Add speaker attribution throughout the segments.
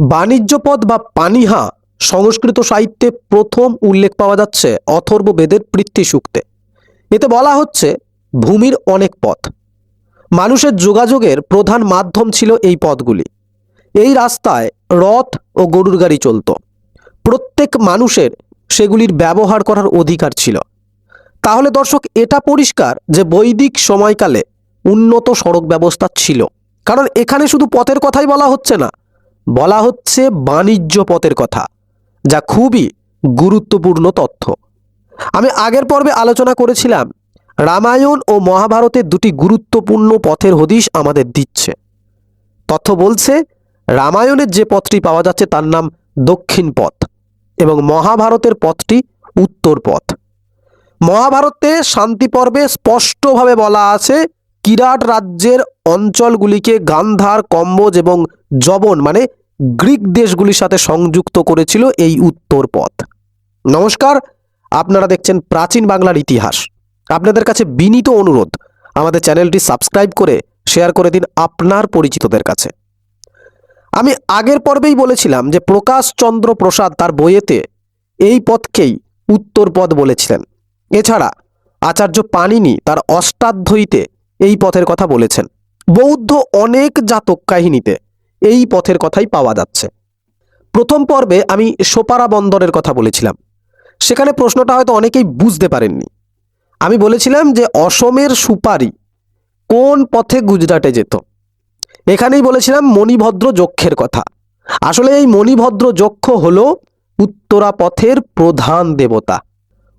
Speaker 1: বাণিজ্য পথ বা পানিহা সংস্কৃত সাহিত্যে প্রথম উল্লেখ পাওয়া যাচ্ছে অথর্ব বেদের পৃথ্বী সূক্তে। এতে বলা হচ্ছে, ভূমির অনেক পথ। মানুষের যোগাযোগের প্রধান মাধ্যম ছিল এই পথগুলি। এই রাস্তায় রথ ও গরুর গাড়ি চলত। প্রত্যেক মানুষের সেগুলির ব্যবহার করার অধিকার ছিল। তাহলে দর্শক, এটা পরিষ্কার যে বৈদিক সময়কালে উন্নত সড়ক ব্যবস্থা ছিল। কারণ এখানে শুধু পথের কথাই বলা হচ্ছে না বলা হচ্ছে বাণিজ্য পথের কথা, যা খুবই গুরুত্বপূর্ণ তথ্য। আমি আগের পর্বে আলোচনা করেছিলাম, রামায়ণ ও মহাভারতের দুটি গুরুত্বপূর্ণ পথের হদিশ আমাদের দিচ্ছে। তথ্য বলছে, রামায়ণের যে পথটি পাওয়া যাচ্ছে তার নাম দক্ষিণ পথ এবং মহাভারতের পথটি উত্তর পথ। মহাভারতে শান্তি পর্বে স্পষ্টভাবে বলা আছে, কিরাট রাজ্যের অঞ্চলগুলিকে গান্ধার, কম্বোজ এবং জবন মানে গ্রিক দেশগুলির সাথে সংযুক্ত করেছিল এই উত্তর পথ নমস্কার, আপনারা দেখছেন প্রাচীন বাংলার ইতিহাস। আপনাদের কাছে বিনীত অনুরোধ, আমাদের চ্যানেলটি সাবস্ক্রাইব করে শেয়ার করে দিন আপনার পরিচিতদের কাছে। আমি আগের পর্বেই বলেছিলাম যে প্রকাশচন্দ্র প্রসাদ তার বইয়েতে এই পথকেই উত্তর পথ বলেছিলেন। এছাড়া আচার্য পাণিনি তার অষ্টাধ্যায়ীতে এই পথের কথা বলেছেন। বৌদ্ধ অনেক জাতক কাহিনীতে এই পথের কথাই পাওয়া যাচ্ছে। প্রথম পর্বে আমি সোপারা বন্দরের কথা বলেছিলাম। সেখানে প্রশ্নটা হয়তো অনেকেই বুঝতে পারেননি। আমি বলেছিলাম যে অসমের সুপারি কোন পথে গুজরাটে যেত। এখানেই বলেছিলাম মণিভদ্র যক্ষের কথা। আসলে এই মণিভদ্র যক্ষ হল উত্তরা পথের প্রধান দেবতা।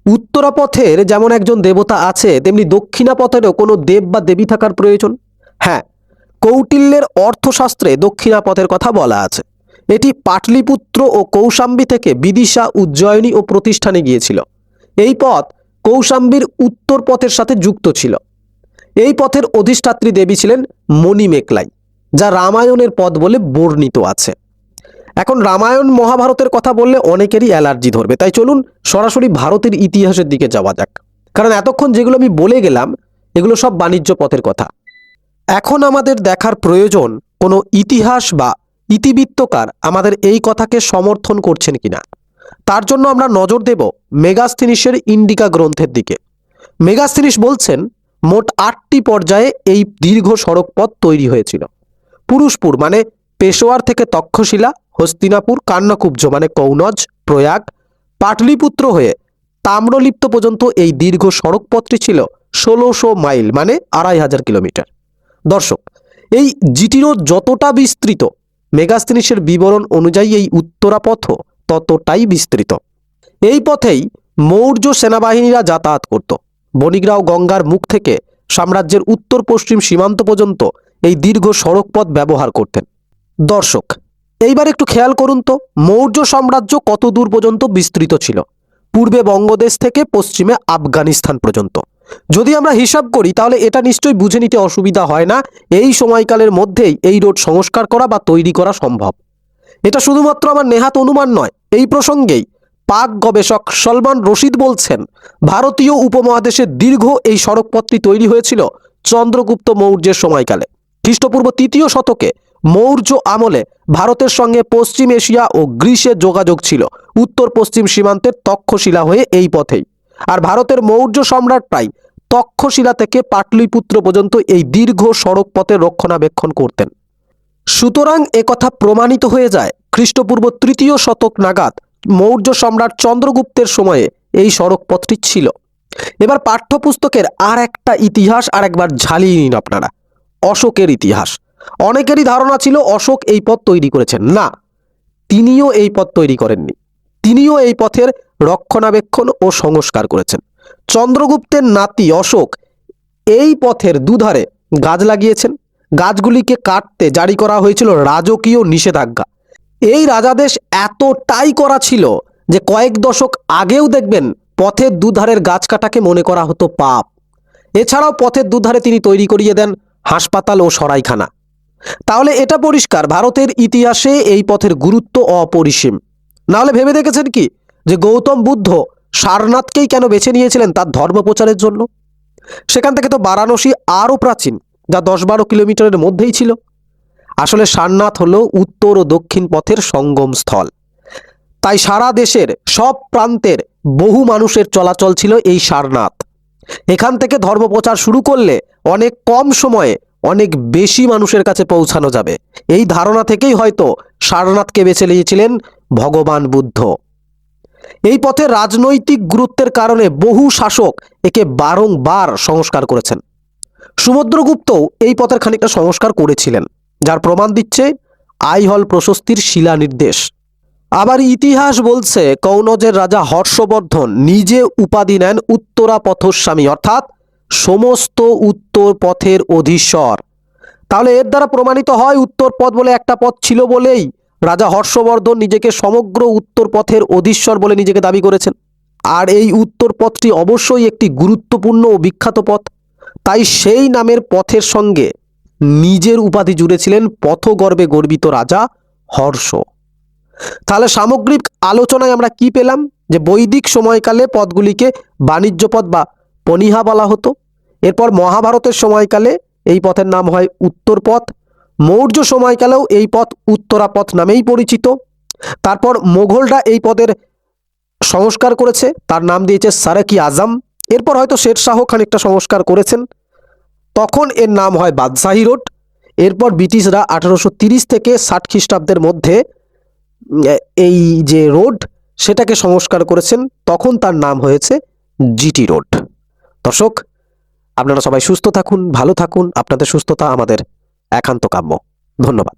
Speaker 1: উত্তরা পথের যেমন একজন দেবতা আছে, তেমনি দক্ষিণা পথেরও কোনো দেব বা দেবী থাকার প্রয়োজন। হ্যাঁ কৌটিল্যের অর্থশাস্ত্রে দক্ষিণা পথের কথা বলা আছে। এটি পাটলিপুত্র ও কৌশাম্বী থেকে বিদিশা উজ্জয়িনী ও প্রতিষ্ঠানে গিয়েছিল। এই পথ কৌশাম্বীর উত্তর পথের সাথে যুক্ত ছিল। এই পথের অধিষ্ঠাত্রী দেবী ছিলেন মণিমেকলাই যা রামায়ণের পথ বলে বর্ণিত আছে। এখন রামায়ণ মহাভারতের কথা বললে অনেকেরই অ্যালার্জি ধরবে। তাই চলুন সরাসরি ভারতের ইতিহাসের দিকে যাওয়া যাক। কারণ এতক্ষণ যেগুলো আমি বলে গেলাম, এগুলো সব বাণিজ্য পথের কথা। এখন আমাদের দেখার প্রয়োজন কোনো ইতিহাস বা ইতিবৃত্তকার আমাদের এই কথাকে সমর্থন করছেন কিনা। তার জন্য আমরা নজর দেব মেগাস্থিনিসের ইন্ডিকা গ্রন্থের দিকে। মেগাস্থিনিস বলছেন, মোট আটটি পর্যায়ে এই দীর্ঘ সড়ক পথ তৈরি হয়েছিল। পুরুষপুর মানে পেশোয়ার থেকে তক্ষশিলা, হস্তিনাপুর, কান্নাকুব্জ মানে কৌনজ, প্রয়াগ, পাটলিপুত্র হয়ে তাম্রলিপ্ত পর্যন্ত এই দীর্ঘ সড়ক পথটি ছিল ষোলোশো মাইল মানে আড়াই হাজার কিলোমিটার। দর্শক, এই জিটি রোড যতটা বিস্তৃত, মেগাস্তিনিসের বিবরণ অনুযায়ী এই উত্তরা পথও ততটাই বিস্তৃত। এই পথেই মৌর্য সেনাবাহিনীরা যাতায়াত করত। বণিকরাও গঙ্গার মুখ থেকে সাম্রাজ্যের উত্তর পশ্চিম সীমান্ত পর্যন্ত এই দীর্ঘ সড়ক পথ ব্যবহার করতেন। দর্শক, এইবার একটু খেয়াল করুন তো, মৌর্য সাম্রাজ্য কত দূর পর্যন্ত বিস্তৃত ছিল? পূর্বে বঙ্গদেশ থেকে পশ্চিমে আফগানিস্তান পর্যন্ত। যদি আমরা হিসাব করি, তাহলে এটা নিশ্চয়ই বুঝে নিতে অসুবিধা হয় না। এই সময়কালের মধ্যেই এই রোড সংস্কার করা বা তৈরি করা সম্ভব। এটা শুধুমাত্র আমার নেহাত অনুমান নয়, এই প্রসঙ্গেই পাক গবেষক সলমান রশিদ বলছেন, ভারতীয় উপমহাদেশের দীর্ঘ এই সড়কপথটি তৈরি হয়েছিল চন্দ্রগুপ্ত মৌর্যের সময়কালে। খ্রিস্টপূর্ব তৃতীয় শতকে মৌর্য আমলে ভারতের সঙ্গে পশ্চিম এশিয়া ও গ্রীসের যোগাযোগ ছিল। উত্তর পশ্চিম সীমান্তের তক্ষশিলা হয়ে এই পথেই। আর ভারতের মৌর্য সম্রাটরাই তক্ষশিলা থেকে পাটলিপুত্র পর্যন্ত এই দীর্ঘ সড়ক পথের রক্ষণাবেক্ষণ করতেন। সুতরাং একথা প্রমাণিত হয়ে যায় খ্রিস্টপূর্ব তৃতীয় শতক নাগাদ মৌর্য সম্রাট চন্দ্রগুপ্তের সময়ে এই সড়ক পথটি ছিল। এবার পাঠ্যপুস্তকের আর একটা ইতিহাস আর একবার ঝালিয়ে নিন আপনারা। অশোকের ইতিহাস। অনেকেরই ধারণা ছিল অশোক এই পথ তৈরি করেছেন। না, তিনিও এই পথ তৈরি করেননি। তিনিও এই পথের রক্ষণাবেক্ষণ ও সংস্কার করেছেন। চন্দ্রগুপ্তের নাতি অশোক এই পথের দুধারে গাছ লাগিয়েছেন। গাছগুলিকে কাটতে জারি করা হয়েছিল রাজকীয় নিষেধাজ্ঞা। এই রাজাদেশ এতটাই করা ছিল যে কয়েক দশক আগেও দেখবেন পথের দুধারের গাছ কাটাকে মনে করা হতো পাপ। এছাড়াও পথের দুধারে তিনি তৈরি করিয়ে দেন হাসপাতাল ও সরাইখানা। তাহলে এটা পরিষ্কার, ভারতের ইতিহাসে এই পথের গুরুত্ব অপরিসীম। নাহলে ভেবে দেখেছেন কি? যে গৌতম বুদ্ধ সারনাথকেই কেন বেছে নিয়েছিলেন তার ধর্ম প্রচারের জন্য? সেখান থেকে তো বারাণসী আরও প্রাচীন, যা দশ বারো কিলোমিটারের মধ্যেই ছিল। আসলে সারনাথ হলো উত্তর ও দক্ষিণ পথের সঙ্গম স্থল। তাই সারা দেশের সব প্রান্তের বহু মানুষের চলাচল ছিল এই সারনাথ। এখান থেকে ধর্মপ্রচার শুরু করলে অনেক কম সময়ে অনেক বেশি মানুষের কাছে পৌঁছানো যাবে। এই ধারণা থেকেই হয়তো সারনাথকে বেছে নিয়েছিলেন ভগবান বুদ্ধ। এই পথে রাজনৈতিক গুরুত্বের কারণে বহু শাসক একে বারংবার সংস্কার করেছেন। সমুদ্রগুপ্তও এই পথের খানিকটা সংস্কার করেছিলেন, যার প্রমাণ দিচ্ছে আইহল প্রশস্তির শিলানির্দেশ। আবার ইতিহাস বলছে, কৌনজের রাজা হর্ষবর্ধন নিজে উপাধি নেন উত্তরা পথস্বামী অর্থাৎ সমস্ত উত্তর পথের অধীশ্বর। তাহলে এর দ্বারা প্রমাণিত হয় উত্তর পথ বলে একটা পথ ছিল বলেই রাজা হর্ষবর্ধন নিজেকে সমগ্র উত্তর পথের অধীশ্বর বলে নিজেকে দাবি করেছেন। আর এই উত্তর পথটি অবশ্যই একটি গুরুত্বপূর্ণ ও বিখ্যাত পথ। তাই সেই নামের পথের সঙ্গে নিজের উপাধি জুড়েছিলেন পথগর্বে গর্বিত রাজা হর্ষ। তাহলে সামগ্রিক আলোচনায় আমরা কি পেলাম? যে বৈদিক সময়কালে পথগুলিকে বাণিজ্য পথ বা পনিহা বলা হতো। এরপর মহাভারতের সময়কালে এই পথের নাম হয় উত্তর পথ মৌর্য সময়কালেও এই পথ উত্তরা পথ নামেই পরিচিত। তারপর মোঘলরা এই পদের সংস্কার করেছে। তার নাম দিয়েছে সারাকি আজম। এরপর হয়তো শেরশাহ খানিকটা সংস্কার করেছেন। তখন এর নাম হয় বাদশাহী রোড। এরপর ব্রিটিশরা আঠারোশো থেকে ষাট খ্রিস্টাব্দের মধ্যে এই যে রোড, সেটাকে সংস্কার করেছেন। তখন তার নাম হয়েছে জিটি রোড। দর্শক আপনারা সবাই সুস্থ থাকুন ভালো থাকুন আপনাদের সুস্থতা আমাদের একান্ত কাম্য। ধন্যবাদ।